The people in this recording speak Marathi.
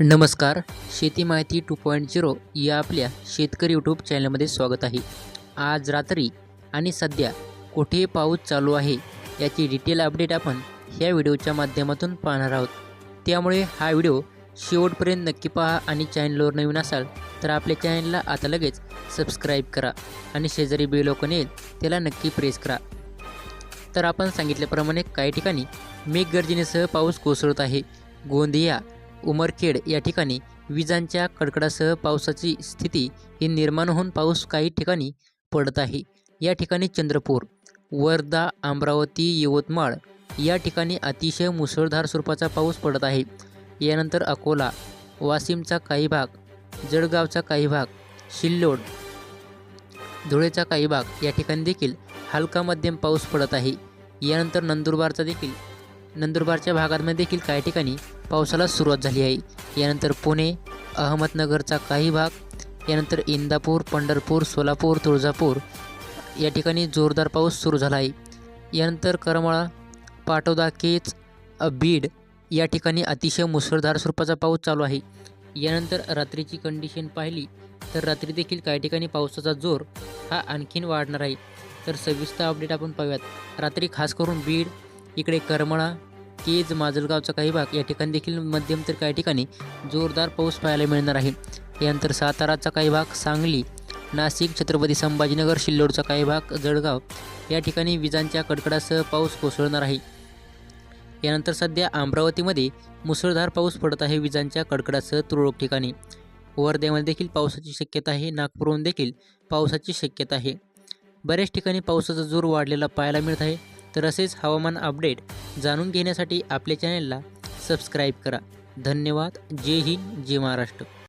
नमस्कार शेती माहिती टू पॉईंट झिरो या आपल्या शेतकरी यूट्यूब चॅनलमध्ये स्वागत आहे. आज रात्री आणि सध्या कुठे पाऊस चालू आहे याची डिटेल अपडेट आपण ह्या व्हिडिओच्या माध्यमातून पाहणार आहोत. त्यामुळे हा व्हिडिओ शेवटपर्यंत नक्की पहा आणि चॅनलवर नवीन असाल तर आपल्या चॅनलला आता लगेच सबस्क्राईब करा आणि शेजारी बेलोकन येईल त्याला नक्की प्रेस करा. तर आपण सांगितल्याप्रमाणे काही ठिकाणी मेघगर्जनेसह पाऊस कोसळत आहे. गोंदिया उमरखेड या ठिकाणी विजांच्या कडकडासह पावसाची स्थिती ही निर्माण होऊन पाऊस काही ठिकाणी पडत आहे. या ठिकाणी चंद्रपूर वर्धा अमरावती यवतमाळ या ठिकाणी अतिशय मुसळधार स्वरूपाचा पाऊस पडत आहे. यानंतर अकोला वाशिमचा काही भाग जळगावचा काही भाग सिल्लोड धुळेचा काही भाग या ठिकाणी देखील हलका मध्यम पाऊस पडत आहे. यानंतर नंदुरबारचा देखील नंदुरबारच्या भागांमध्ये देखील काही ठिकाणी पावसाला सुरुवात झाली आहे. यानंतर पुणे अहमदनगरचा काही भाग यानंतर इंदापूर पंढरपूर सोलापूर तुळजापूर या ठिकाणी जोरदार पाऊस सुरू झाला आहे. यानंतर करमाळा पाटोदा केच अ, बीड या ठिकाणी अतिशय मुसळधार स्वरूपाचा पाऊस चालू आहे. यानंतर रात्रीची कंडिशन पाहिली तर रात्री देखील काही ठिकाणी पावसाचा जोर हा आणखीन वाढणार आहे. तर सविस्तर अपडेट आपण पाहूयात. रात्री खास करून बीड इकडे करमळा केज माजलगावचा काही भाग या ठिकाणी देखील मध्यम तर काही ठिकाणी जोरदार पाऊस पाहायला मिळणार आहे. यानंतर साताराचा काही भाग सांगली नाशिक छत्रपती संभाजीनगर सिल्लोडचा काही भाग जळगाव या ठिकाणी विजांच्या कडकडासह पाऊस कोसळणार आहे. यानंतर सध्या अमरावतीमध्ये मुसळधार पाऊस पडत आहे विजांच्या कडकडासह तुरळक ठिकाणी. वर्ध्यामध्ये देखील पावसाची शक्यता आहे नागपूरहून देखील पावसाची शक्यता आहे. बऱ्याच ठिकाणी पावसाचा जोर वाढलेला पाहायला मिळत आहे. तर असेच हवामान अपडेट जाणून घेण्यासाठी आपल्या चॅनलला सबस्क्राईब करा. धन्यवाद. जय हिंद जय महाराष्ट्र.